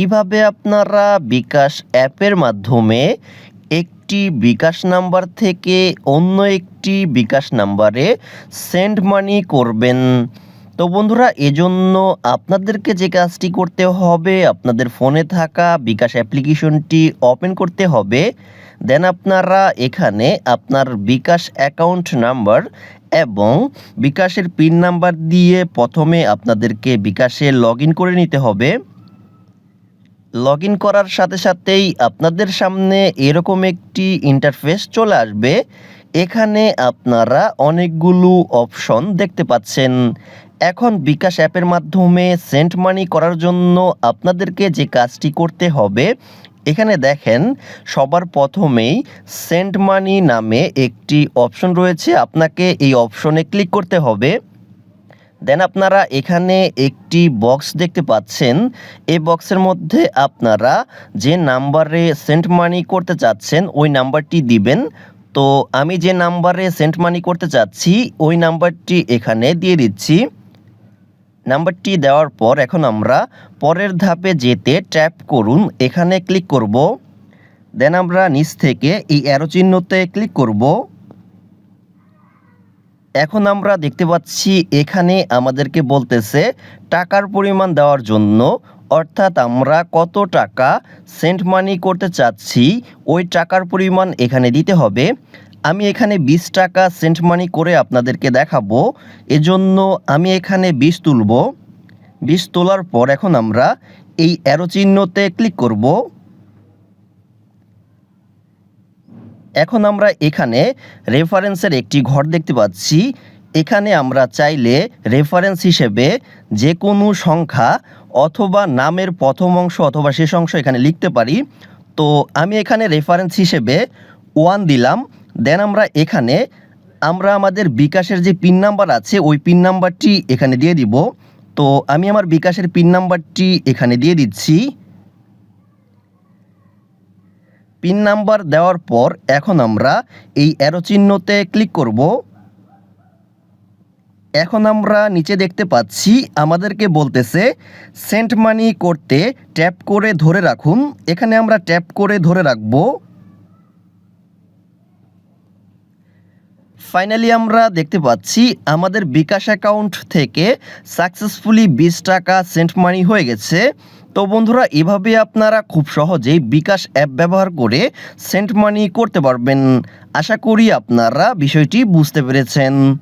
কীভাবে আপনারা বিকাশ অ্যাপের মাধ্যমে একটি বিকাশ নাম্বার থেকে অন্য একটি বিকাশ নাম্বারে সেন্ড মানি করবেন? তো বন্ধুরা, এজন্য আপনাদেরকে যে কাজটি করতে হবে, আপনাদের ফোনে থাকা বিকাশ অ্যাপ্লিকেশনটি ওপেন করতে হবে। দেন আপনারা এখানে আপনার বিকাশ অ্যাকাউন্ট নাম্বার এবং বিকাশের পিন নাম্বার দিয়ে প্রথমে আপনাদেরকে বিকাশে লগ করে নিতে হবে। লগ ইন করার সাথে সাথেই আপনাদের সামনে এরকম একটি ইন্টারফেস চলে আসবে। এখানে আপনারা অনেকগুলো অপশন দেখতে পাচ্ছেন। এখন বিকাশ অ্যাপের মাধ্যমে সেন্ট মানি করার জন্য আপনাদেরকে যে কাজটি করতে হবে, এখানে দেখেন সবার প্রথমেই সেন্ট মানি নামে একটি অপশন রয়েছে। আপনাকে এই অপশনে ক্লিক করতে হবে। দেন আপনারা এখানে একটি বক্স দেখতে পাচ্ছেন। এই বক্সের মধ্যে আপনারা যে নাম্বারে সেন্ট মানি করতে চাচ্ছেন, ওই নাম্বারটি দিবেন। তো আমি যে নাম্বারে সেন্ট মানি করতে চাচ্ছি, ওই নাম্বারটি এখানে দিয়ে দিচ্ছি। নাম্বারটি দেওয়ার পর এখন আমরা পরের ধাপে যেতে ট্যাপ করুন, এখানে ক্লিক করব। দেন আমরা নিচ থেকে এই অ্যারো চিহ্নতে ক্লিক করব। এখন আমরা দেখতে পাচ্ছি এখানে আমাদেরকে বলতেছে টাকার পরিমাণ দেওয়ার জন্য, অর্থাৎ আমরা কত টাকা সেন্ট মানি করতে চাচ্ছি, ওই টাকার পরিমাণ এখানে দিতে হবে। আমি এখানে বিশ টাকা সেন্ট মানি করে আপনাদেরকে দেখাবো। এজন্য আমি এখানে বিশ তুলব। বিশ তোলার পর এখন আমরা এই অ্যারো চিহ্নতে ক্লিক করব। এখন আমরা এখানে রেফারেন্সের একটি ঘর দেখতে পাচ্ছি। এখানে আমরা চাইলে রেফারেন্স হিসেবে যে কোনো সংখ্যা অথবা নামের প্রথম অংশ অথবা শেষ অংশ এখানে লিখতে পারি। তো আমি এখানে রেফারেন্স হিসেবে ওয়ান দিলাম। দেন আমরা এখানে আমরা আমাদের বিকাশের যে পিন নাম্বার আছে, ওই পিন নাম্বারটি এখানে দিয়ে দিব। তো আমি আমার বিকাশের পিন নাম্বারটি এখানে দিয়ে দিচ্ছি। পিন নাম্বার দেওয়ার পর এখন আমরা এই অ্যারো চিহ্নতে ক্লিক করব। এখন আমরা নিচে দেখতে পাচ্ছি, আমাদেরকে বলতেছে সেন্ট মানি করতে ট্যাপ করে ধরে রাখুন। এখানে আমরা ট্যাপ করে ধরে রাখব। ফাইনালি আমরা দেখতে পাচ্ছি, আমাদের বিকাশ অ্যাকাউন্ট থেকে সাকসেসফুলি বিশ টাকা সেন্ট মানি হয়ে গেছে। তো বন্ধুরা, এভাবে আপনারা খুব সহজেই বিকাশ অ্যাপ ব্যবহার করে সেন্ট মানি করতে পারবেন। আশা করি আপনারা বিষয়টি বুঝতে পেরেছেন।